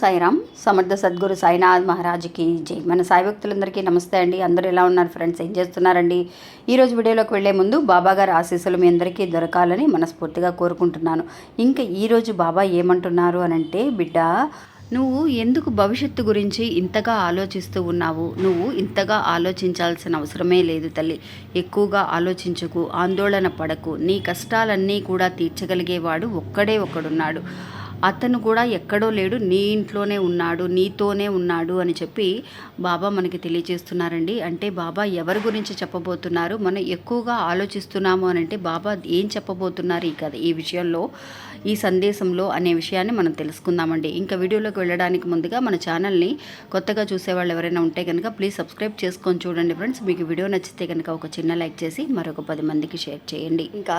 సాయిరామ్ సమర్థ సద్గురు సాయినాథ్ మహారాజుకి జై. మన సాయి భక్తులందరికీ నమస్తే అండి. అందరూ ఎలా ఉన్నారు ఫ్రెండ్స్? ఏం చేస్తున్నారండి? ఈరోజు వీడియోలోకి వెళ్ళే ముందు బాబా గారి ఆశీస్సులు మీ అందరికీ దొరకాలని మనస్ఫూర్తిగా కోరుకుంటున్నాను. ఇంకా ఈరోజు బాబా ఏమంటున్నారు అని అంటే బిడ్డ నువ్వు ఎందుకు భవిష్యత్తు గురించి ఇంతగా ఆలోచిస్తూ ఉన్నావు? నువ్వు ఇంతగా ఆలోచించాల్సిన అవసరమే లేదు తల్లి. ఎక్కువగా ఆలోచించకు ఆందోళన పడకు. నీ కష్టాలన్నీ కూడా తీర్చగలిగేవాడు ఒక్కడే ఒకడున్నాడు. అతను కూడా ఎక్కడో లేడు నీ ఇంట్లోనే ఉన్నాడు నీతోనే ఉన్నాడు అని చెప్పి బాబా మనకి తెలియజేస్తున్నారండి. అంటే బాబా ఎవరి గురించి చెప్పబోతున్నారు? మనం ఎక్కువగా ఆలోచిస్తున్నాము అని అంటే బాబా ఏం చెప్పబోతున్నారు ఈ కథ ఈ విషయంలో ఈ సందేశంలో అనే విషయాన్ని మనం తెలుసుకుందామండి. ఇంకా వీడియోలోకి వెళ్ళడానికి ముందుగా మన ఛానల్ని కొత్తగా చూసేవాళ్ళు ఎవరైనా ఉంటే కనుక ప్లీజ్ సబ్స్క్రైబ్ చేసుకొని చూడండి ఫ్రెండ్స్. మీకు వీడియో నచ్చితే కనుక ఒక చిన్న లైక్ చేసి మరొక పది మందికి షేర్ చేయండి. ఇంకా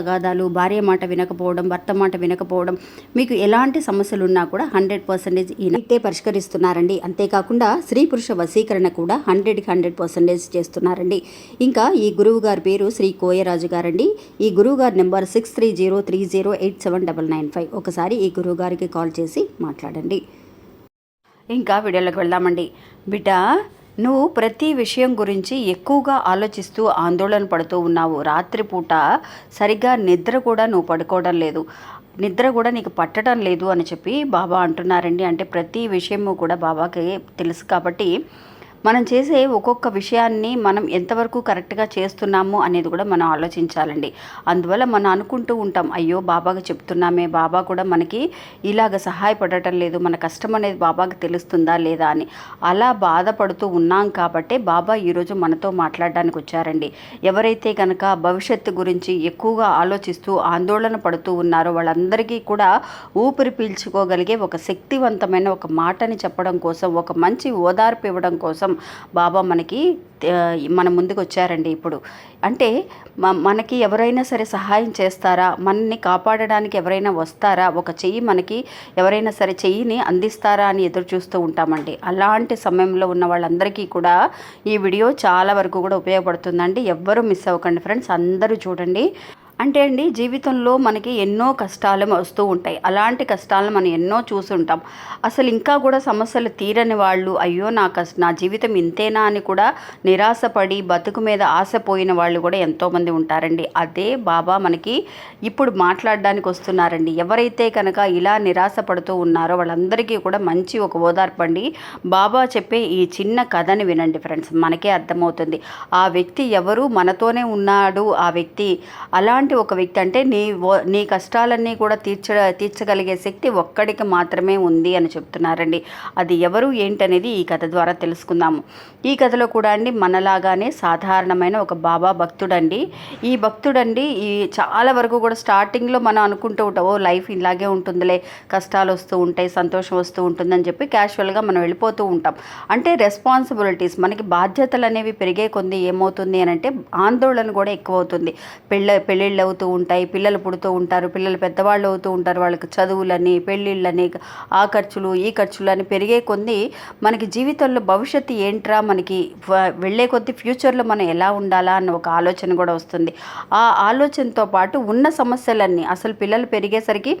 తగాదాలు భార్య మాట వినకపోవడం భర్త మాట వినకపోవడం మీకు ఎలాంటి సమస్యలు ఉన్నా కూడా హండ్రెడ్ పర్సెంటేజ్ ఈయనైతే పరిష్కరిస్తున్నారండి. అంతేకాకుండా స్త్రీ పురుష వశీకరణ కూడా హండ్రెడ్కి హండ్రెడ్ పర్సెంటేజ్ చేస్తున్నారండి. ఇంకా ఈ గురువు గారి పేరు శ్రీ కోయరాజు గారండి. ఈ గురువు గారి number six three zero three zero eight seven double nine five. ఒకసారి ఈ గురువు గారికి కాల్ చేసి మాట్లాడండి. ఇంకా వీడియోలోకి వెళ్దామండి. బిడ్డ నువ్వు ప్రతి విషయం గురించి ఎక్కువగా ఆలోచిస్తూ ఆందోళన పడుతూ ఉన్నావు. రాత్రిపూట సరిగ్గా నిద్ర కూడా నువ్వు పడుకోవడం లేదు. నిద్ర కూడా నీకు పట్టడం లేదు అని చెప్పి బాబా అంటున్నారండి. అంటే ప్రతి విషయము కూడా బాబాకి తెలుసు కాబట్టి మనం చేసే ఒక్కొక్క విషయాన్ని మనం ఎంతవరకు కరెక్ట్గా చేస్తున్నాము అనేది కూడా మనం ఆలోచించాలండి. అందువల్ల మనం అనుకుంటూ ఉంటాం అయ్యో బాబాగా చెప్తున్నామే బాబా కూడా మనకి ఇలాగ సహాయపడటం లేదు మన కష్టం అనేది బాబాకి తెలుస్తుందా లేదా అని. అలా బాధపడుతూ ఉన్నాం కాబట్టే బాబా ఈరోజు మనతో మాట్లాడడానికి వచ్చారండి. ఎవరైతే కనుక భవిష్యత్తు గురించి ఎక్కువగా ఆలోచిస్తూ ఆందోళన పడుతూ ఉన్నారో వాళ్ళందరికీ కూడా ఊపిరి పీల్చుకోగలిగే ఒక శక్తివంతమైన ఒక మాటని చెప్పడం కోసం ఒక మంచి ఓదార్పు ఇవ్వడం కోసం బాబా మనకి మన ముందుకు వచ్చారండి ఇప్పుడు. అంటే మనకి ఎవరైనా సరే సహాయం చేస్తారా? మనల్ని కాపాడడానికి ఎవరైనా వస్తారా? ఒక చెయ్యి మనకి ఎవరైనా సరే చెయ్యిని అందిస్తారా అని ఎదురు చూస్తూ ఉంటామండి. అలాంటి సమయంలో ఉన్న వాళ్ళందరికీ కూడా ఈ వీడియో చాలా వరకు కూడా ఉపయోగపడుతుందండి. ఎవ్వరూ మిస్ అవ్వకండి ఫ్రెండ్స్. అందరూ చూడండి. అంటే అండి జీవితంలో మనకి ఎన్నో కష్టాలు వస్తూ ఉంటాయి. అలాంటి కష్టాలను మనం ఎన్నో చూసుంటాం. అసలు ఇంకా కూడా సమస్యలు తీరని వాళ్ళు అయ్యో నా కష్ట నా జీవితం ఇంతేనా అని కూడా నిరాశపడి బతుకు మీద ఆశ పోయిన వాళ్ళు కూడా ఎంతోమంది ఉంటారండి. అదే బాబా మనకి ఇప్పుడు మాట్లాడడానికి వస్తున్నారండి. ఎవరైతే కనుక ఇలా నిరాశ పడుతూ ఉన్నారో వాళ్ళందరికీ కూడా మంచి ఒక ఓదార్పండి. బాబా చెప్పే ఈ చిన్న కథని వినండి ఫ్రెండ్స్. మనకే అర్థమవుతుంది. ఆ వ్యక్తి ఎవరు? మనతోనే ఉన్నాడు. ఆ వ్యక్తి అలాంటి అలాంటి ఒక వ్యక్తి అంటే నీ నీ కష్టాలన్నీ కూడా తీర్చ తీర్చగలిగే శక్తి ఒక్కడికి మాత్రమే ఉంది అని చెప్తున్నారండి. అది ఎవరు ఏంటనేది ఈ కథ ద్వారా తెలుసుకుందాము. ఈ కథలో కూడా అండి మనలాగానే సాధారణమైన ఒక బాబా భక్తుడండి. ఈ భక్తుడండి ఈ చాలా వరకు కూడా స్టార్టింగ్లో మనం అనుకుంటూ ఉంటాం ఓ లైఫ్ ఇలాగే ఉంటుందిలే కష్టాలు వస్తూ ఉంటాయి సంతోషం వస్తూ ఉంటుందని చెప్పి క్యాషువల్గా మనం వెళ్ళిపోతూ ఉంటాం. అంటే రెస్పాన్సిబిలిటీస్ మనకి బాధ్యతలు అనేవి పెరిగే కొంది ఏమవుతుంది అని అంటే ఆందోళన కూడా ఎక్కువ అవుతుంది పెళ్ళ పెళ్ళిళ్ళు పెళ్ళిళ్ళు అవుతూ ఉంటాయి పిల్లలు పుడుతూ ఉంటారు పిల్లలు పెద్దవాళ్ళు అవుతూ ఉంటారు వాళ్ళకి చదువులని పెళ్ళిళ్ళని ఆ ఖర్చులు ఈ ఖర్చులు అని పెరిగే కొద్దీ మనకి జీవితంలో భవిష్యత్తు ఏంట్రా? మనకి వెళ్ళే కొద్దీ ఫ్యూచర్లో మనం ఎలా ఉండాలా? అన్న ఒక ఆలోచన కూడా వస్తుంది. ఆ ఆలోచనతో పాటు ఉన్న సమస్యలన్నీ అసలు పిల్లలు పెరిగేసరికి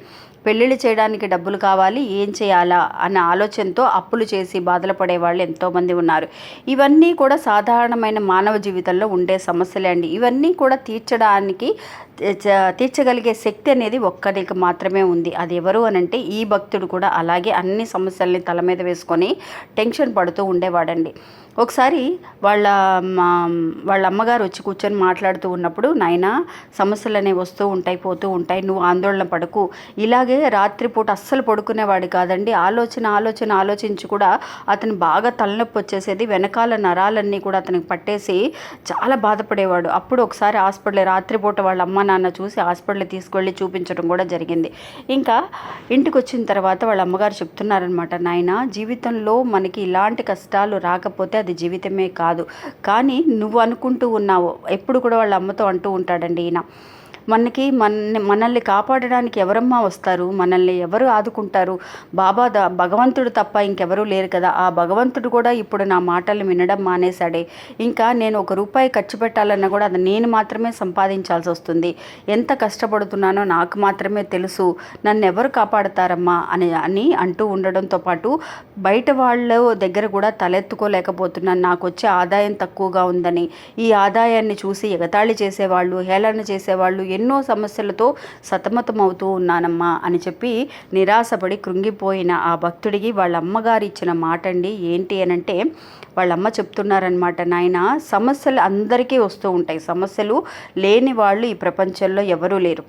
పెళ్ళిళ్ళు చేయడానికి డబ్బులు కావాలి ఏం చేయాలా? అన్న ఆలోచనతో అప్పులు చేసి బాధలు పడే వాళ్ళు ఎంతోమంది ఉన్నారు. ఇవన్నీ కూడా సాధారణమైన మానవ జీవితంలో ఉండే సమస్యలే అండి. ఇవన్నీ కూడా తీర్చడానికి తీర్చగలిగే శక్తి అనేది ఒక్కరికి మాత్రమే ఉంది. అది ఎవరు అనంటే ఈ భక్తుడు కూడా అలాగే అన్ని సమస్యల్ని తల మీద వేసుకొని టెన్షన్ పడుతూ ఉండేవాడండి. ఒకసారి వాళ్ళ మా వాళ్ళ అమ్మగారు వచ్చి కూర్చొని మాట్లాడుతూ ఉన్నప్పుడు నాయన సమస్యలు అనేవి వస్తూ ఉంటాయి పోతూ ఉంటాయి నువ్వు ఆందోళన పడకు. ఇలాగే రాత్రిపూట అస్సలు పడుకునేవాడు కాదండి. ఆలోచన ఆలోచన ఆలోచించి కూడా అతను బాగా తలనొప్పి వచ్చేసేది. వెనకాల నరాలన్నీ కూడా అతనికి పట్టేసి చాలా బాధపడేవాడు. అప్పుడు ఒకసారి హాస్పిటల్ రాత్రిపూట వాళ్ళ అమ్మ నాన్న చూసి హాస్పిటల్ తీసుకెళ్ళి చూపించడం కూడా జరిగింది. ఇంకా ఇంటికి వచ్చిన తర్వాత వాళ్ళ అమ్మగారు చెప్తున్నారనమాట నాయన జీవితంలో మనకి ఇలాంటి కష్టాలు రాకపోతే అది జీవితమే కాదు. కానీ నువ్వు అనుకుంటూ ఉన్నావు. ఎప్పుడు కూడా వాళ్ళ అమ్మతో అంటూ ఉంటాడండి ఈయన. మనకి మన మనల్ని కాపాడడానికి ఎవరమ్మా వస్తారు? మనల్ని ఎవరు ఆదుకుంటారు? బాబా ద భగవంతుడు తప్ప ఇంకెవరూ లేరు కదా. ఆ భగవంతుడు కూడా ఇప్పుడు నా మాటలు వినడం మానేశాడే. ఇంకా నేను ఒక రూపాయి ఖర్చు పెట్టాలన్నా కూడా అది నేను మాత్రమే సంపాదించాల్సి వస్తుంది. ఎంత కష్టపడుతున్నానో నాకు మాత్రమే తెలుసు. నన్ను ఎవరు కాపాడతారమ్మా? అని అని అంటూ ఉండడంతో పాటు బయట వాళ్ళ దగ్గర కూడా తలెత్తుకోలేకపోతున్నాను నాకు వచ్చే ఆదాయం తక్కువగా ఉందని. ఈ ఆదాయాన్ని చూసి ఎగతాళి చేసేవాళ్ళు హేళన చేసేవాళ్ళు ఎన్నో సమస్యలతో సతమతమవుతూ ఉన్నానమ్మా అని చెప్పి నిరాశపడి కృంగిపోయిన ఆ భక్తుడికి వాళ్ళ అమ్మగారు ఇచ్చిన మాట అండి ఏంటి అని అంటే వాళ్ళమ్మ చెప్తున్నారనమాట నాయన సమస్యలు అందరికీ వస్తూ ఉంటాయి. సమస్యలు లేని వాళ్ళు ఈ ప్రపంచంలో ఎవరూ లేరు.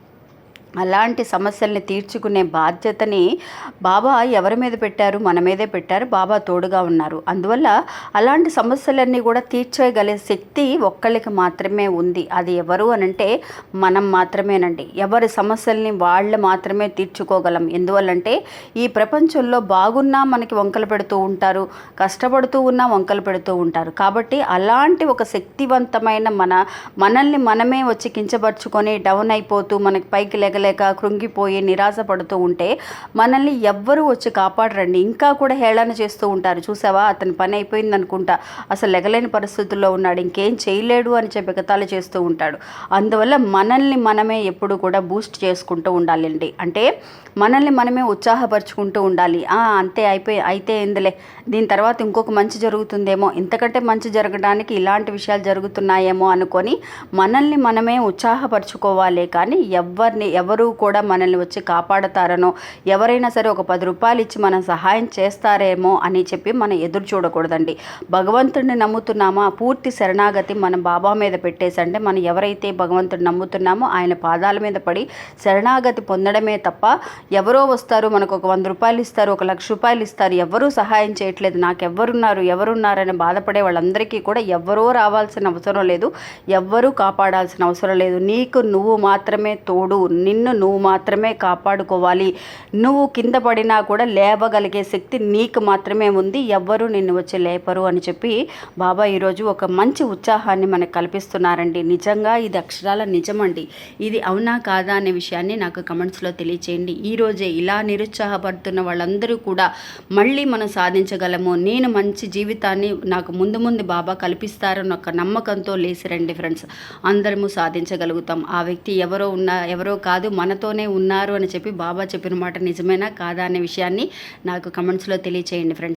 అలాంటి సమస్యల్ని తీర్చుకునే బాధ్యతని బాబా ఎవరి మీద పెట్టారు? మన మీదే పెట్టారు. బాబా తోడుగా ఉన్నారు. అందువల్ల అలాంటి సమస్యలన్నీ కూడా తీర్చేయగలే శక్తి ఒక్కళ్ళకి మాత్రమే ఉంది. అది ఎవరు అనంటే మనం మాత్రమేనండి. ఎవరి సమస్యల్ని వాళ్ళు మాత్రమే తీర్చుకోగలం. ఎందువల్లంటే ఈ ప్రపంచంలో బాగున్నా మనకి వంకలు పెడుతూ ఉంటారు. కష్టపడుతూ ఉన్నా వంకలు పెడుతూ ఉంటారు. కాబట్టి అలాంటి ఒక శక్తివంతమైన మన మనల్ని మనమే వచ్చి కించపరుచుకొని డౌన్ అయిపోతూ మనకి పైకి లేక లేక కృంగిపోయి నిరాశ పడుతూ ఉంటే మనల్ని ఎవ్వరూ వచ్చి కాపాడరండి. ఇంకా కూడా హేళన చేస్తూ ఉంటారు. చూసావా? అతని పని అయిపోయింది అనుకుంటా. అసలు ఎగలేని పరిస్థితుల్లో ఉన్నాడు. ఇంకేం చేయలేడు అని చెప్పి గతాలు చేస్తూ ఉంటాడు. అందువల్ల మనల్ని మనమే ఎప్పుడు కూడా బూస్ట్ చేసుకుంటూ ఉండాలండి. అంటే మనల్ని మనమే ఉత్సాహపరుచుకుంటూ ఉండాలి. "ఆ, అంతే అయిపోయి అయితే ఏందిలే. దీని తర్వాత ఇంకొక మంచి జరుగుతుందేమో. ఇంతకంటే మంచి జరగడానికి ఇలాంటి విషయాలు జరుగుతున్నాయేమో అనుకొని మనల్ని మనమే ఉత్సాహపరచుకోవాలి కానీ ఎవరిని ఎవరు కూడా మనల్ని వచ్చి కాపాడతారనో ఎవరైనా సరే ఒక పది రూపాయలు ఇచ్చి మనం సహాయం చేస్తారేమో అని చెప్పి మనం ఎదురు చూడకూడదండి. భగవంతుడిని నమ్ముతున్నామా? పూర్తి శరణాగతి మనం బాబా మీద పెట్టేసంటే మనం ఎవరైతే భగవంతుడిని నమ్ముతున్నామో ఆయన పాదాల మీద పడి శరణాగతి పొందడమే తప్ప ఎవరో వస్తారు మనకు ఒక వంద రూపాయలు ఇస్తారు ఒక లక్ష రూపాయలు ఇస్తారు ఎవరూ సహాయం చేయట్లేదు నాకు ఎవరున్నారు ఎవరున్నారని బాధపడే వాళ్ళందరికీ కూడా ఎవరో రావాల్సిన అవసరం లేదు ఎవ్వరూ కాపాడాల్సిన అవసరం లేదు. నీకు నువ్వు మాత్రమే తోడు నిన్ను నువ్వు మాత్రమే కాపాడుకోవాలి. నువ్వు కింద పడినా కూడా లేవగలిగే శక్తి నీకు మాత్రమే ఉంది. ఎవ్వరూ నిన్ను వచ్చి లేపరు అని చెప్పి బాబా ఈరోజు ఒక మంచి ఉత్సాహాన్ని మనకు కల్పిస్తున్నారండి. నిజంగా ఇది అక్షరాల నిజమండి. ఇది అవునా కాదా అనే విషయాన్ని నాకు కమెంట్స్లో తెలియచేయండి. ఈరోజే ఇలా నిరుత్సాహపడుతున్న వాళ్ళందరూ కూడా మళ్ళీ మనం సాధించగలము. నేను మంచి జీవితాన్ని నాకు ముందు ముందు బాబా కల్పిస్తారని ఒక నమ్మకంతో లేసిరండి ఫ్రెండ్స్. అందరము సాధించగలుగుతాం. ఆ వ్యక్తి ఎవరో ఉన్నా ఎవరో కాదు మనతోనే ఉన్నారు అని చెప్పి బాబా చెప్పిన మాట నిజమేనా కాదా అనే విషయాన్ని నాకు కమెంట్స్లో తెలియచేయండి ఫ్రెండ్స్